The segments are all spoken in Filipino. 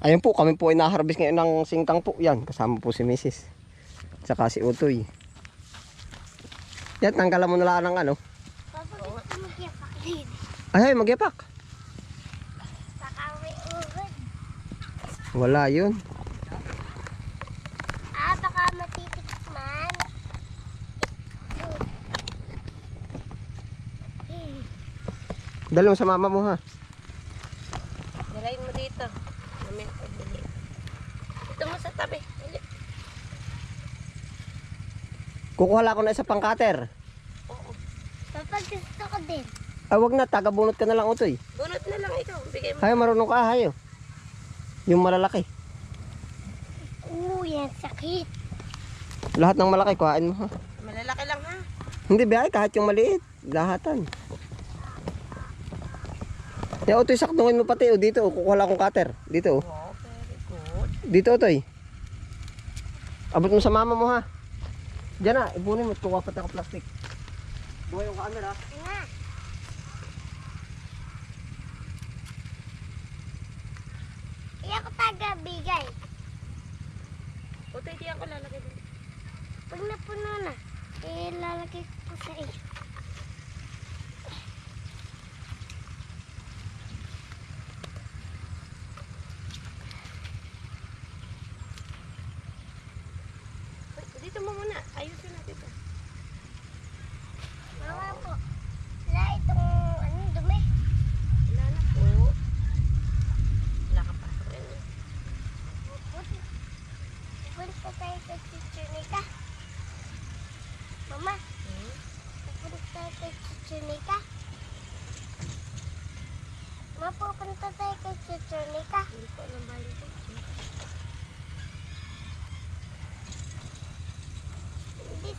Ayun po, kami po ay naharvest ngayon ng singkang po. Yan, kasama po si Mrs. Tsaka si Utoy. Yan, tanggalan mo na lang ng ano. Ay, ay, magyapak. Wala yun. Ah, baka matitikman. Hmm. Dali mo sa mama mo ha. Dalayin mo dito. Mamaya ko bili. Ito mo sa tabi. Dali. Kukuha lang ako na isa pang cutter. Oo. Papa, gusto ko din. Ay, wag na, taga-bunot ka na lang, Utoy. Bunot na lang ikaw. Bigay mo. Hayo, marunong ka, hayo. Yung malalaki. Oo, yan sakit. Lahat ng malaki, kuhain mo ha. Malalaki lang ha. Hindi, biyay, kahit yung maliit. Lahatan. Ya, Utoy, sakdungin mo pati. O, dito, o, kukuha lang akong cutter. Dito, o. Wow, very good. Dito, Utoy. Abot mo sa mama mo, ha. Diyan na, ibunin mo. at Kukuha pati ako plastic. Buhay yung camera. Nga. Iyak ko taga bigay. Puto, hindi ako lalagay dito. Pag napuno na, eh, lalagay ko sa iyo. Uy, Dito mo muna. Ayusin natin ito. Mama po, wala itong ano, dumi. Wala na po. Wala ka pasok yan. eh. Punta tayo sa Chichunika. Mama, Hmm? pupunta tayo kay Chichunika. Mama, pupunta tayo kay Chichunika. Hindi ko alam ba yun.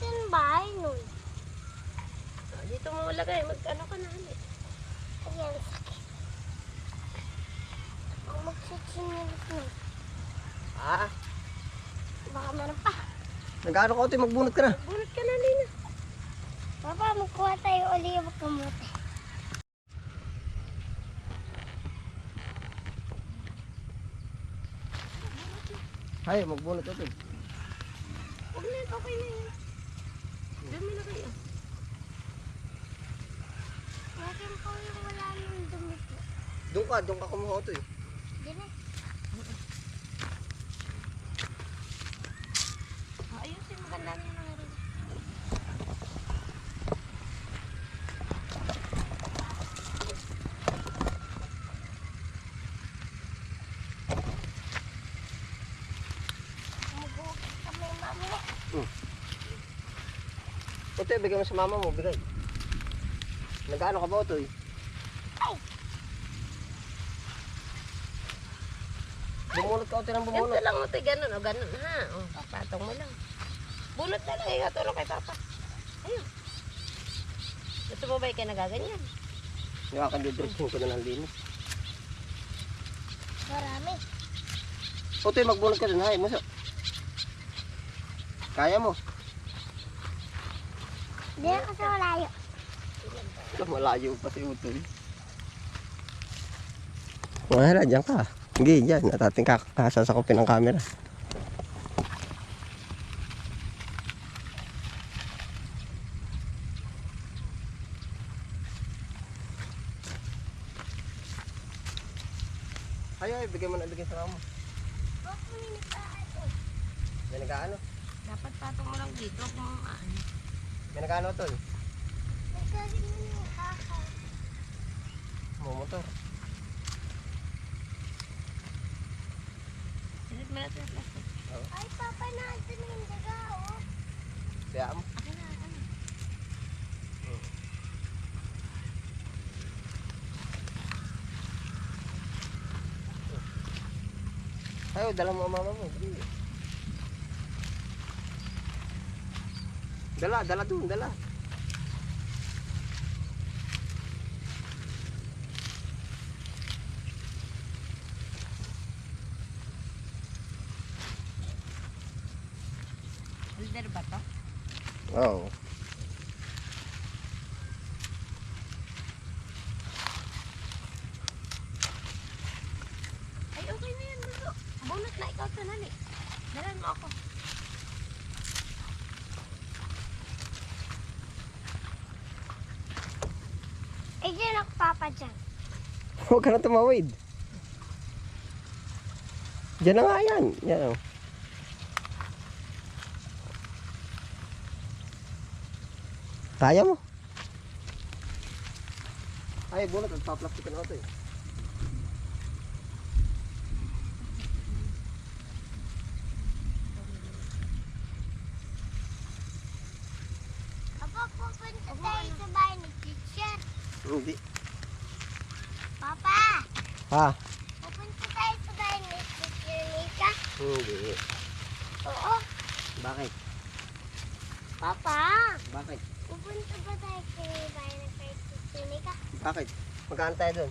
Yung bahay nun. Ah, Dito mo lagay. Mag-ano ka na ulit. Ayan, sakit. Kung magchichinilis nun, Ah, baka meron pa. nag-ano ka, Utoy, magbunot ka na. Bunot ka na, Lina. Papa, magkuha tayo uli yung kamote. Hayo, magbunot, Utoy. Huwag na. Okay na yun. Dami na kayo. Natin po yung wala nang dumi po. Doon ka, doon ka kumuha, Utoy. Di na. Ah, Ayusin. Maganda na yung mga rin. Mag-uukit kami mamaya. Utoy, bigay mo sa mama mo, bigay. Nag-ano ka ba, Utoy? Bumunot ka, Utoy, ng bumunot. Ganito lang mo ito. Ganun. O, ganun ha. O, patong mo lang. Bunot na lang. Ikaw tulong kay Papa. Ayun. Gusto mo ba kayo nagaganyan? Nakakandidressing ko na ng linis. Marami. Utoy, magbunot ka dun, hayo, maso. Kaya mo. Di na kasi malayo. Ito, malayo pa si Utoy. Wala, dyan ka. Hindi, dyan. Natating kakasasakopin ng camera. Ay, ay, bigyan mo na bigyan sa mama. Huwag mo ninitaan ko. Yan nag-ano? Dapat patong mo lang dito kung ano. Yan nag-ano, Tol? Na. Mumotor. Sinit mo natin ang plastic. Ay, papa natin yung daga, oh. Kaya mo. Akin na, ano. Ayaw, dala mo ang mama mo. Dala, dala doon, dala. Holder ba to? Oo. Ay, okay na yan. Gusto. Bunot na ikaw to nani. Dalan mo ako. Eh, dyan ako papa dyan. Huwag ka na tumawid. Diyan na nga yan. Yan oh. Kaya mo. Ay, bunot. Nagpa-plastic na ito eh. Papa, pupunta tayo sa bahay ni teacher. Hindi. Papa, Ha? pupunta tayo sa bahay ni teacher Nika. Hindi. Oo. Bakit? Papa, Bakit? pupunta ba tayo sa bahay ni teacher Nika? Bakit? Magkaan tayo doon?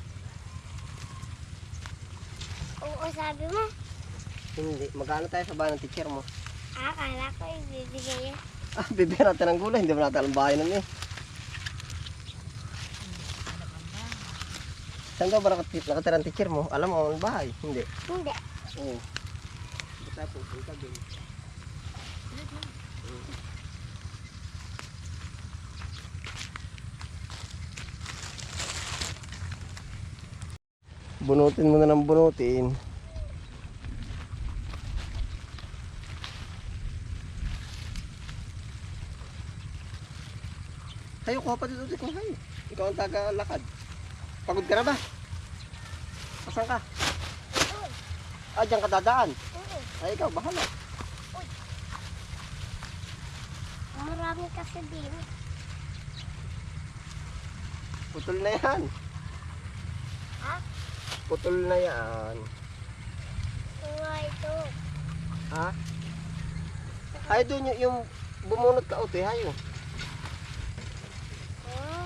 Oo, sabi mo. Hindi. Magkano tayo sa bahay ng teacher mo? Ah, Akala ko ibibigay niya. Ah, bibigyan natin ng gulay. Hindi mo natin alam bahay nun eh. Saan daw ba nakat- nakatira ang teacher mo? Alam mo ang bahay? Hindi. Hindi. Oo. Ba't tayo pupunta doon? Bunutin mo na ng bunutin. Hayo, kuha pa dito hayo. Ikaw ang taga-lakad. Pagod ka na ba? Asan ka? Uy, Ah, diyan ka dadaan. uy. Ay, ikaw, bahala. Marami kasi din. Putol na yan. Ha? Putol na yan. Nga ito. Ha? Ay, doon yung, yung bumunot ka, utoy, hayo. Oh,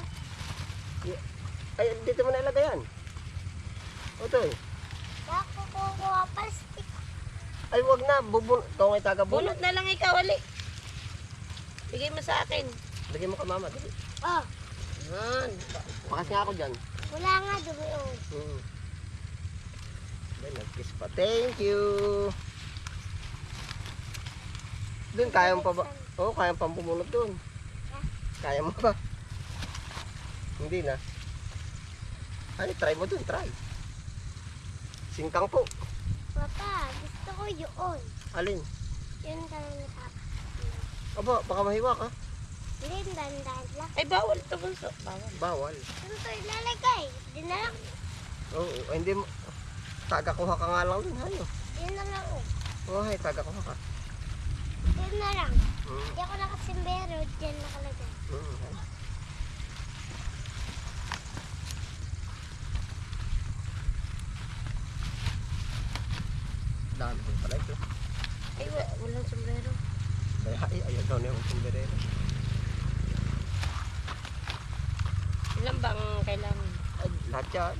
Ay, dito mo na ilagay yan. Utoy. bako kukuha plastic. Ay, wag na. Bubun ito ang itaga bunot. Bunot na lang ikaw, ali. Bigay mo sa akin. Lagyan mo ka, mama. Dali. Oh, Yan. Pakas nga ako dyan. wala nga dumi oh. Hmm. Ay, nag-kiss pa. Thank you. Doon, kaya mo pa ba? Oo, kaya mo pa bumunot doon. Kaya mo ba? Hindi na. Ay, try mo doon, try. Singkang po. Papa, gusto ko yun. Alin? Yun talaga ni Papa. Aba, baka mahiwa ka. Hindi, dandan lang. Ay, bawal ito, bunso. Bawal. Bawal. Saan ito ilalagay? Di na lang. Oo, ay, hindi mo. Taga kuha ka nga lang dun, hayo. Di na lang oh. Oo, hay, taga kuha ka. Di na lang. Mm. Di ako nakasimbero. Diyan nakalagay. Mm. Dami din pala ito. Ay, wa- walang sombrero. Ay, ay, ayaw daw niya yung sombrero. Ilan bang kailangan? Ay, lahat yan.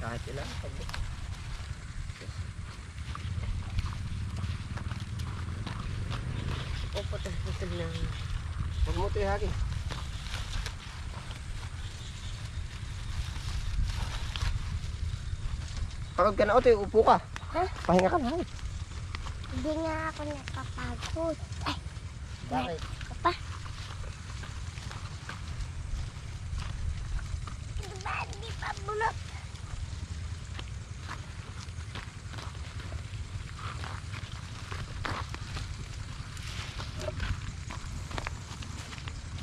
Kahit ilan. Pag- O, putol-putol na. Huwag mo ito ihagin. Pagod ka na, Otoy, upo ka. Ha? Pahinga ka na. Hindi nga ako nakapagod. Ay, Bakit? Papa. Diba, di pa bulot?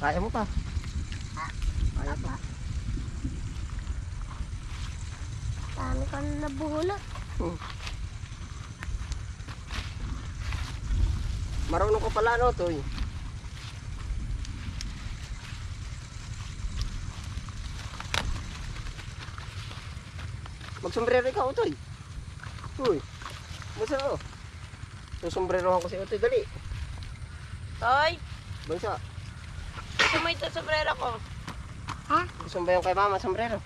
Kaya mo pa. Kaya pa. Dami ko na nabulot. Marunong ko pala, no, Toy? Magsombrero ka, Utoy. Uy. Basta, oh. Susombrero ko si Utoy. Dali. Toy, Bansa. Gusto mo ito sombrero ko? Ha? Gusto mo ba yung kay mama, sombrero?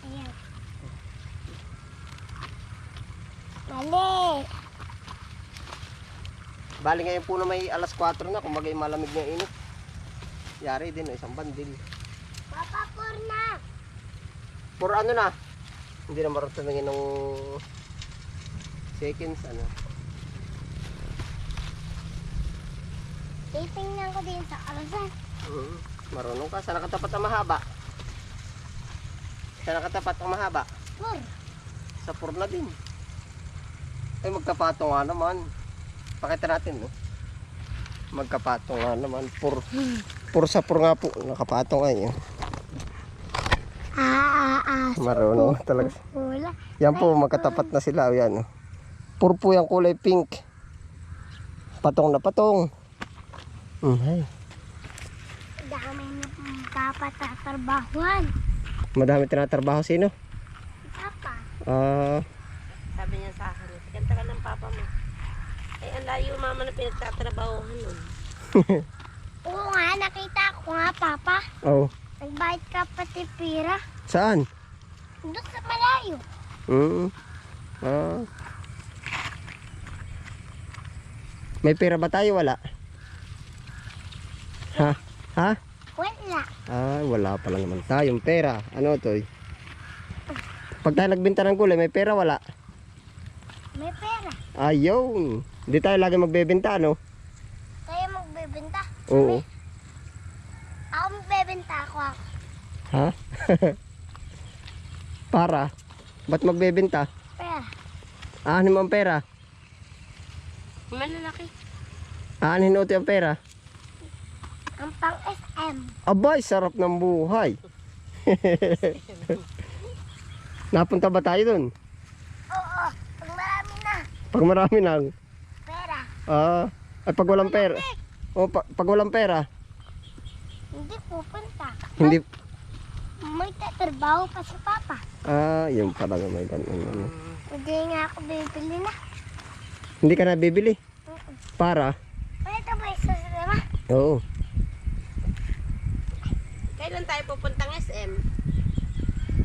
Ayan. Mali. Bali ngayon po na may alas 4 na, kumbaga yung malamig na init. Yari din, isang bandil. Papa, por na. For ano na? Hindi na marunong tumingin ng seconds, ano. Titingnan ko din sa kalasan. Marunong ka. Saan nakatapat ang mahaba? Saan nakatapat ang mahaba? Pur. Sa pur na din. Ay, magkapatong nga naman. Pakita natin, no? Magkapatong nga naman. Pur. Pur sa pur nga po. Nakapatong nga yun. Ah, ah, ah. Marunong talaga. Wala. Yan po, magkatapat na sila. Yan, oh. Pur po yung kulay pink. Patong na patong. Mm, ay. Papatatrabahuan. Madami tinatrabaho sino? Papa. Ah, Sabi niya sa akin, kanta ka ng papa mo. Ay, ang layo mama na pinagtatrabahohan nun. Oo nga, nakita ko nga, Papa. oh. Nagbayad ka pati pira. Saan? Doon sa malayo. Mm. Ah. May pera ba tayo? Wala. Ha? Ha? Wala. Ah, wala pala naman tayong pera. Ano to? Pag tayo nagbenta ng gulay, may pera wala. May pera. Ayun. Hindi tayo lagi magbebenta, ano? Kaya magbebenta. Oo. Ako magbebenta ako. ako. Ha? Para? Ba't magbebenta? Pera. Aanin mo ang pera? Malalaki. Aanin uti ang pera? Ang pang SM. Abay, sarap ng buhay. Napunta ba tayo dun? Oo. Pag marami na. Pag marami nang, Pera. ah, ay pag walang pera. O, pa- pag walang pera, Hindi pupunta. hindi, May tatrabaho pa si Papa. ah, yun pala nga may ganun. Ano. Hindi nga ako bibili na. Hindi ka na bibili. Para? Pwede ba isa sa? Oo. Kailan tayo pupuntang SM?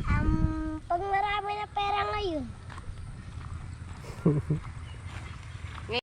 Um, pag marami na pera ngayon.